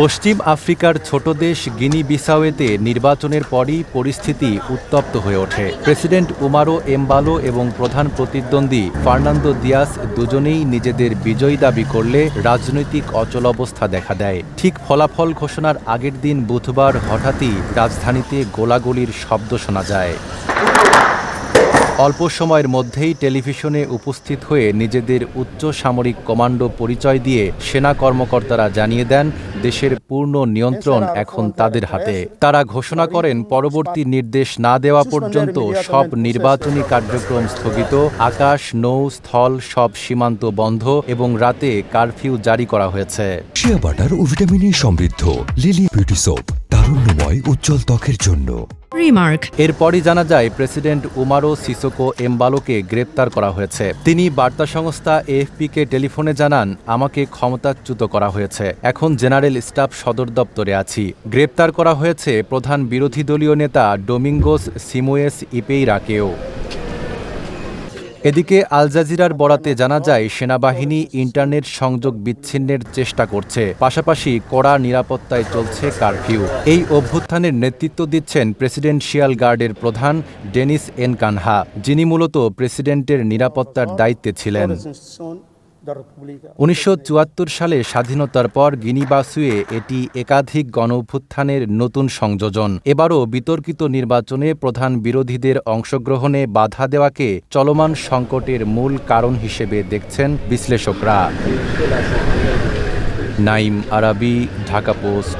পশ্চিম আফ্রিকার ছোট দেশ গিনি বিসাওয়েতে নির্বাচনের পরই পরিস্থিতি উত্তপ্ত হয়ে ওঠে। প্রেসিডেন্ট উমারো এমবালো এবং প্রধান প্রতিদ্বন্দ্বী ফার্নান্দো দিয়াস দুজনেই নিজেদের বিজয়ী দাবি করলে রাজনৈতিক অচলাবস্থা দেখা দেয়। ঠিক ফলাফল ঘোষণার আগের দিন বুধবার হঠাৎই রাজধানীতে গোলাগুলির শব্দ শোনা যায়। অল্প সময়ের মধ্যেই টেলিভিশনে উপস্থিত হয়ে নিজেদের উচ্চ সামরিক কমান্ডো পরিচয় দিয়ে সেনা কর্মকর্তারা জানিয়ে দেন দেশের পূর্ণ নিয়ন্ত্রণ এখন তাদের হাতে। তারা ঘোষণা করেন পরবর্তী নির্দেশ না দেওয়া পর্যন্ত সব নির্বাচনী কার্যক্রম স্থগিত। আকাশ নৌ স্থল সব সীমান্ত বন্ধ এবং রাতে কারফিউ জারি করা হয়েছে। শিয়া বাটার ও ভিটামিনে সমৃদ্ধ। লিলি বিউটি সোপ তারুণ্যময় উজ্জ্বল ত্বকের জন্য। Remark. এরপরই জানা যায়, প্রেসিডেন্ট উমারো সিসোকো এমবালোকে গ্রেপ্তার করা হয়েছে। তিনি বার্তা সংস্থা এএফপিকে টেলিফোনে জানান, আমাকে ক্ষমতাচ্যুত করা হয়েছে। এখন জেনারেল স্টাফ সদর দপ্তরে আছি। গ্রেপ্তার করা হয়েছে প্রধান বিরোধী দলীয় নেতা ডোমিঙ্গোস সিমোয়েস ইপেইরাকেও। এদিকে আল জাজিরার বরাতে জানা যায়, সেনাবাহিনী ইন্টারনেট সংযোগ বিচ্ছিন্নের চেষ্টা করছে। পাশাপাশি কড়া নিরাপত্তায় চলছে কারফিউ। এই অভ্যুত্থানের নেতৃত্ব দিচ্ছেন প্রেসিডেন্সিয়াল গার্ডের প্রধান ডেনিস এন কানহা যিনি মূলত প্রেসিডেন্টের নিরাপত্তার দায়িত্বে ছিলেন। উনিশশো চুয়াত্তর সালে স্বাধীনতার পর গিনিবাসুয়ে এটি একাধিক গণভ্যুত্থানের নতুন সংযোজন। এবারও বিতর্কিত নির্বাচনে প্রধান বিরোধীদের অংশগ্রহণে বাধা দেওয়াকে চলমান সংকটের মূল কারণ হিসেবে দেখছেন বিশ্লেষকরা। নাইম আরাবি, ঢাকা পোস্ট।